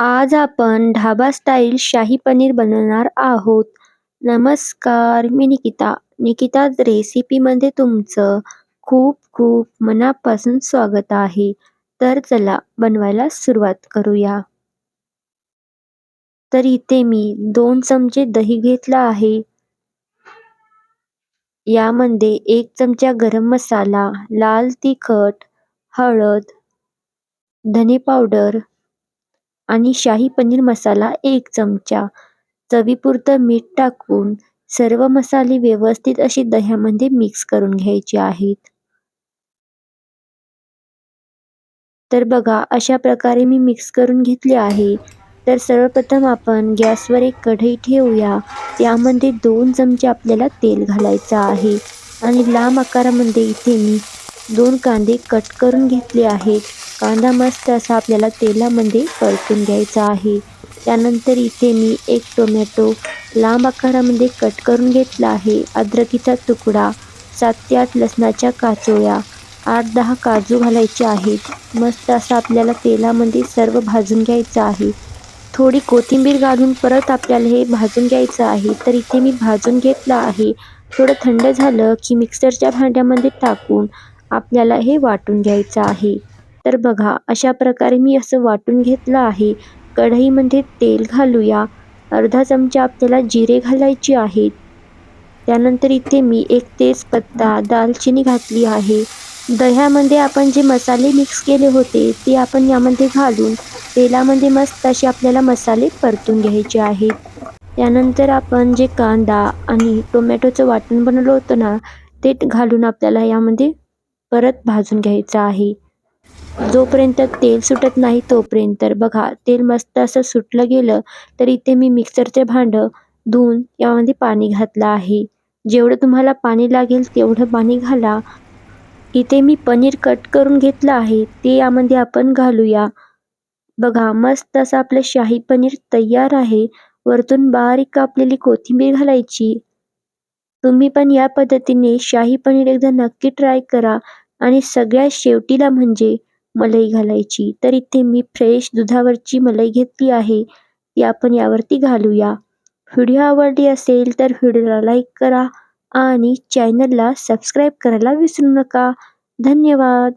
आज आपण ढाबा स्टाईल शाही पनीर बनवणार आहोत. नमस्कार, मी निकिता. निकिता रेसिपीमध्ये तुमचं खूप खूप मनापासून स्वागत आहे. तर चला बनवायला सुरुवात करूया. तर इथे मी दोन चमचे दही घेतला आहे. यामध्ये एक चमचा गरम मसाला, लाल तिखट, हळद, धने पावडर आणि शाही पनीर मसाला एक चमचा, चवीपुरतं मीठ टाकून सर्व मसाले व्यवस्थित असे दह्यामध्ये मिक्स करून घ्यायचे आहेत. तर बघा अशा प्रकारे मी मिक्स करून घेतले आहे. तर सर्वप्रथम आपण गॅसवर एक कढई ठेवूया. त्यामध्ये दोन चमचे आपल्याला तेल घालायचं आहे आणि लांब आकारामध्ये इथे मी दोन कांदे कट करून घेतले आहेत. कांदा मस्त असा आपल्याला तेलामध्ये परतून घ्यायचा आहे. त्यानंतर इथे मी एक टोमॅटो लांब आकारामध्ये कट करून घेतला आहे. अद्रकीचा तुकडा, सात ते आठ लसणाच्या काचोळ्या, आठ दहा काजू घालायचे आहेत. मस्त असं आपल्याला तेलामध्ये सर्व भाजून घ्यायचं आहे. थोडी कोथिंबीर घालून परत आपल्याला हे भाजून घ्यायचं आहे. तर इथे मी भाजून घेतलं आहे. थोडं थंड झालं की मिक्सरच्या भांड्यामध्ये टाकून आपल्याला हे वाटून घ्यायचं आहे. तर बघा अशा प्रकारे मी असं वाटून घेतलं आहे. कढईमध्ये तेल घालूया. अर्धा चमचा आपल्याला जिरे घालायचे आहेत. त्यानंतर इथे मी एक तेजपत्ता, दालचिनी घातली आहे. दह्यामध्ये आपण जे मसाले मिक्स केले होते ते आपण यामध्ये घालून तेलामध्ये मस्त असे आपल्याला मसाले परतून घ्यायचे आहेत. त्यानंतर आपण जे कांदा आणि टोमॅटोचं वाटण बनवलं होतं ना ते घालून आपल्याला यामध्ये परत भाजून घ्यायचं आहे. जोपर्यंत तेल सुटत नाही तोपर्यंत. बघा तेल मस्त असं सुटलं गेलं तर इथे मी मिक्सरचे भांडं धुवून यामध्ये पाणी घातलं आहे. जेवढं तुम्हाला पाणी लागेल तेवढं पाणी घाला. इथे मी पनीर कट करून घेतलं आहे ते यामध्ये आपण घालूया. बघा मस्त असं आपलं शाही पनीर तयार आहे. वरतून बारीक कापलेली कोथिंबीर घालायची. तुम्ही पण या पद्धतीने शाही पनीर एकदा नक्की ट्राय करा आणि सगळ्यात शेवटीला म्हणजे मलाई घालायची. तर इथे मी फ्रेश दुधावरची मलाई घेतली आहे ती आपण यावरती घालूया. व्हिडिओ आवडली असेल तर व्हिडिओला लाईक करा आणि चॅनलला सबस्क्राईब करायला विसरू नका. धन्यवाद.